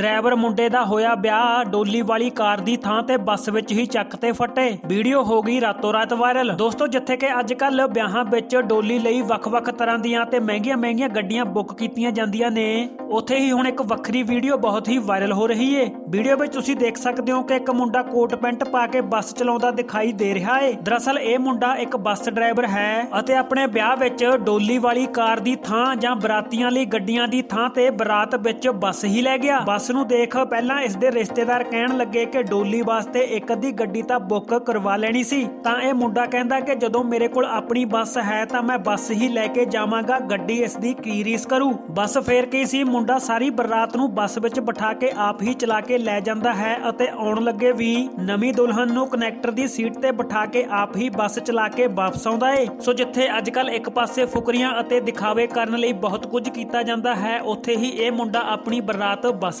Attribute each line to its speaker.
Speaker 1: Driver ਮੁੰਡੇ ਦਾ ਹੋਇਆ ਵਿਆਹ, ਡੋਲੀ ਵਾਲੀ ਕਾਰ ਦੀ ਥਾਂ ਤੇ ਬੱਸ ਵਿੱਚ ਹੀ ਚੱਕ ਤੇ ਫਟੇ। ਵੀਡੀਓ ਹੋ ਗਈ ਰਾਤੋਂ ਰਾਤ ਵਾਇਰਲ। ਦੋਸਤੋ, ਜਿੱਥੇ ਕਿ ਅੱਜ ਕੱਲ ਵਿਆਹਾਂ ਵਿੱਚ ਡੋਲੀ ਲਈ ਵੱਖ-ਵੱਖ ਤਰ੍ਹਾਂ ਦੀਆਂ ਤੇ ਮਹਿੰਗੀਆਂ-ਮਹਿੰਗੀਆਂ ਗੱਡੀਆਂ ਬੁੱਕ ਕੀਤੀਆਂ ਜਾਂਦੀਆਂ ਨੇ, ਉੱਥੇ ਹੀ ਹੁਣ ਇੱਕ ਵੱਖਰੀ ਵੀਡੀਓ ਬਹੁਤ ਹੀ ਵਾਇਰਲ ਹੋ ਰਹੀ ਏ। ਵੀਡੀਓ ਵਿੱਚ ਤੁਸੀਂ ਦੇਖ ਸਕਦੇ ਹੋ ਕਿ ਇੱਕ ਮੁੰਡਾ ਕੋਟ ਪੈਂਟ ਪਾ ਕੇ ਬੱਸ ਚਲਾਉਂਦਾ ਦਿਖਾਈ ਦੇ ਰਿਹਾ ਏ। ਦਰਅਸਲ, ਇਹ ਮੁੰਡਾ ਇੱਕ ਬੱਸ ਡਰਾਈਵਰ ਹੈ ਅਤੇ ਆਪਣੇ ਵਿਆਹ ਵਿੱਚ ਡੋਲੀ ਵਾਲੀ ਕਾਰ ਦੀ ਥਾਂ ਜਾਂ ਬਰਾਤੀਆਂ ਲਈ ਗੱਡੀਆਂ ਦੀ ਥਾਂ ਤੇ ਬਰਾਤ ਵਿੱਚ ਬੱਸ ਹੀ ਲੈ ਗਿਆ। ਬੱਸ ਇਸ ਨੂੰ ਦੇਖ ਪਹਿਲਾਂ ਇਸ ਦੇ ਰਿਸ਼ਤੇਦਾਰ ਕਹਿਣ ਲੱਗੇ ਕਿ ਡੋਲੀ ਵਾਸਤੇ ਇੱਕ ਅੱਧੀ ਗੱਡੀ ਤਾਂ ਬੁੱਕ ਕਰਵਾ ਲੈਣੀ ਸੀ। ਤਾਂ ਇਹ ਮੁੰਡਾ ਕਹਿੰਦਾ ਕਿ ਜਦੋਂ ਮੇਰੇ ਕੋਲ ਆਪਣੀ ਬੱਸ ਹੈ ਤਾਂ ਮੈਂ ਬੱਸ ਹੀ ਲੈ ਕੇ ਜਾਵਾਂਗਾ, ਗੱਡੀ ਇਸ ਦੀ ਕੀ ਰੀਸ ਕਰੂ? ਬੱਸ ਫੇਰ ਕੀ ਸੀ? ਮੁੰਡਾ ਸਾਰੀ ਬਰਾਤ ਨੂੰ ਬੱਸ ਵਿੱਚ ਬਿਠਾ ਕੇ ਆਪ ਹੀ ਚਲਾ ਕੇ ਲੈ ਜਾਂਦਾ ਹੈ ਅਤੇ ਆਉਣ ਲੱਗੇ ਵੀ ਨਵੀਂ ਦੁਲਹਨ ਨੂੰ ਕਨੈਕਟਰ ਦੀ ਸੀਟ ਤੇ ਬਿਠਾ ਕੇ ਆਪ ਹੀ ਬੱਸ ਚਲਾ ਕੇ ਵਾਪਸ ਆਉਂਦਾ ਏ। ਸੋ ਜਿੱਥੇ ਅੱਜਕੱਲ ਇੱਕ ਪਾਸੇ ਫੁਕਰੀਆਂ ਅਤੇ ਦਿਖਾਵੇ ਕਰਨ ਲਈ ਬਹੁਤ ਕੁਝ ਕੀਤਾ ਜਾਂਦਾ ਹੈ, ਉੱਥੇ ਹੀ ਇਹ ਮੁੰਡਾ ਆਪਣੀ ਬਰਾਤ ਬੱਸ